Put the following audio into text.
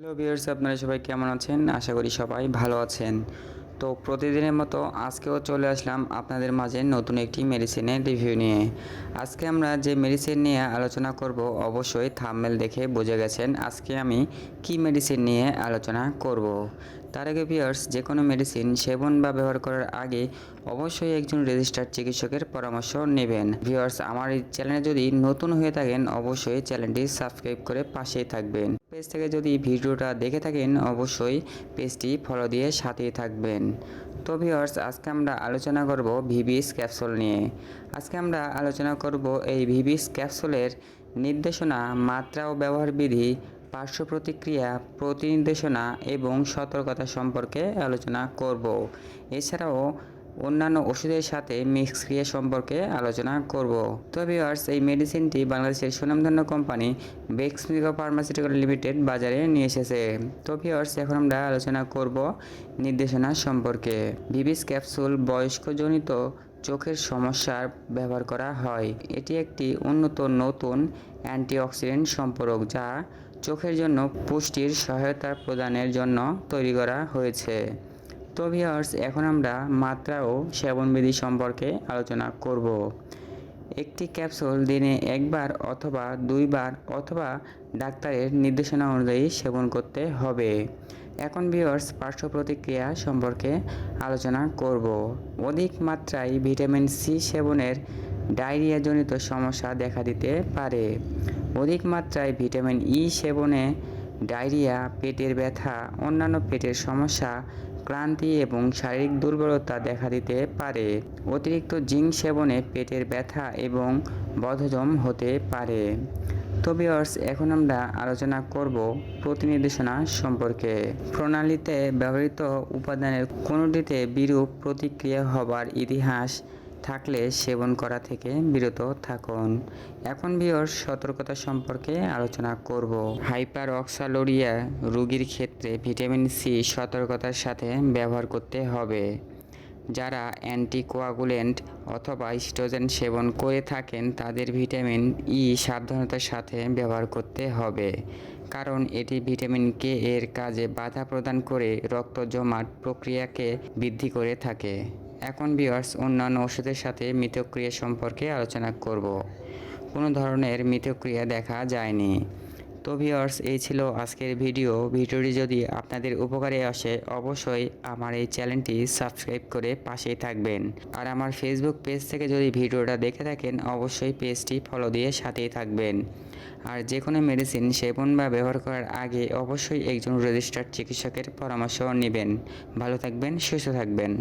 Hello viewers আপনারা সবাই কেমন আছেন? আশা করি সবাই ভালো আছেন। তো প্রতিদিনের মতো আজকেও চলে আসলাম আপনাদের মাঝে নতুন একটি মেডিসিনের রিভিউ নিয়ে। আজকে আমরা যে মেডিসিন নিয়ে আলোচনা করব, অবশ্যই থাম্বনেল দেখে বুঝে গেছেন আজকে আমি কি মেডিসিন নিয়ে আলোচনা করব। তার আগে ভিউয়ার্স যে কোনো মেডিসিন সেবন বা ব্যবহার করার আগে অবশ্যই একজন রেজিস্টার্ড চিকিৎসকের পরামর্শ নেবেন। ভিউয়ার্স আমার এই চ্যানেলে যদি নতুন হয়ে থাকেন, অবশ্যই চ্যানেলটি সাবস্ক্রাইব করে পাশেই থাকবেন। পেজ থেকে যদি ভিডিওটা দেখে থাকেন, অবশ্যই পেজটি ফলো দিয়ে সাথেই থাকবেন। তো ভিওর্স আজকে আমরা আলোচনা করব ভিভিস ক্যাপসুল নিয়ে। আজকে আমরা আলোচনা করব এই ভিভিস ক্যাপসুলের নির্দেশনা, মাত্রা ও ব্যবহার বিধি, পার্শ্ব প্রতিক্রিয়া, প্রতিনির্দেশনা এবং সতর্কতা সম্পর্কে আলোচনা করব। এছাড়াও অন্যান্য ওষুধের সাথে মিক্স ক্রিয়া সম্পর্কে আলোচনা করব। তো এই মেডিসিনটি বাংলাদেশের সুনামধন্য company Beximco pharmaceutical limited বাজারে নিয়ে এসেছে। তো এখন আমরা আলোচনা করব নির্দেশনা সম্পর্কে। ভিবিস ক্যাপসুল বয়স্কজনিত চোখের সমস্যার ব্যবহার করা হয়। এটি একটি উন্নত নতুন অ্যান্টিঅক্সিডেন্ট সম্পর্ক যা চোখের জন্য পুষ্টির সহায়তা প্রদানের জন্য তৈরি করা হয়েছে। তো ভিউয়ার্স এখন আমরা মাত্রা ও সেবনবিধি সম্পর্কে আলোচনা করব। একটি ক্যাপসুল দিনে একবার অথবা দুইবার অথবা ডাক্তারের নির্দেশনা অনুযায়ী সেবন করতে হবে। এখন ভিউয়ার্স পার্শ্ব প্রতিক্রিয়া সম্পর্কে আলোচনা করব। অধিক মাত্রায় ভিটামিন সি সেবনের ডায়রিয়াজনিত সমস্যা দেখা দিতে পারে। অধিক মাত্রায় ভিটামিন ই সেবনে ডায়রিয়া, পেটের ব্যথা, অন্যান্য পেটের সমস্যা ক্লান্তি এবং শারীরিক দুর্বলতা দেখা দিতে পারে। অতিরিক্ত জিঙ্ক সেবনে পেটের ব্যথা এবং বদহজম হতে পারে। তো অর্স এখন আমরা আলোচনা করব প্রতিনির্দেশনা সম্পর্কে। প্রণালীতে ব্যবহৃত উপাদানের কোনোটিতে বিরূপ প্রতিক্রিয়া হবার ইতিহাস থাকলে সেবন করা থেকে বিরত থাকুন। এখন বিয়র সতর্কতা সম্পর্কে আলোচনা করব। হাইপার অক্সালোরিয়া রোগীর ক্ষেত্রে ভিটামিন সি সতর্কতার সাথে ব্যবহার করতে হবে। যারা অ্যান্টিকোয়াগুলেন্ট অথবা স্ট্রোজেন সেবন করে থাকেন, তাদের ভিটামিন ই সাবধানতার সাথে ব্যবহার করতে হবে। কারণ এটি ভিটামিন কে এর কাজে বাধা প্রদান করে রক্ত জমাট প্রক্রিয়াকে বৃদ্ধি করে থাকে। এখন বিয়ার্স অন্যান্য ওষুধের সাথে মিথক্রিয়া সম্পর্কে আলোচনা করব। কোনো ধরনের মিথক্রিয়া দেখা যায়নি। তো ভিওর্স এই ছিল আজকের ভিডিও ভিডিওটি যদি আপনাদের উপকারে আসে, অবশ্যই আমার এই চ্যানেলটি সাবস্ক্রাইব করে পাশেই থাকবেন। আর আমার ফেসবুক পেজ থেকে যদি ভিডিওটা দেখে থাকেন, অবশ্যই পেজটি ফলো দিয়ে সাথেই থাকবেন। আর যে কোনো মেডিসিন সেবন বা ব্যবহার করার আগে অবশ্যই একজন রেজিস্টার্ড চিকিৎসকের পরামর্শ নেবেন। ভালো থাকবেন, সুস্থ থাকবেন।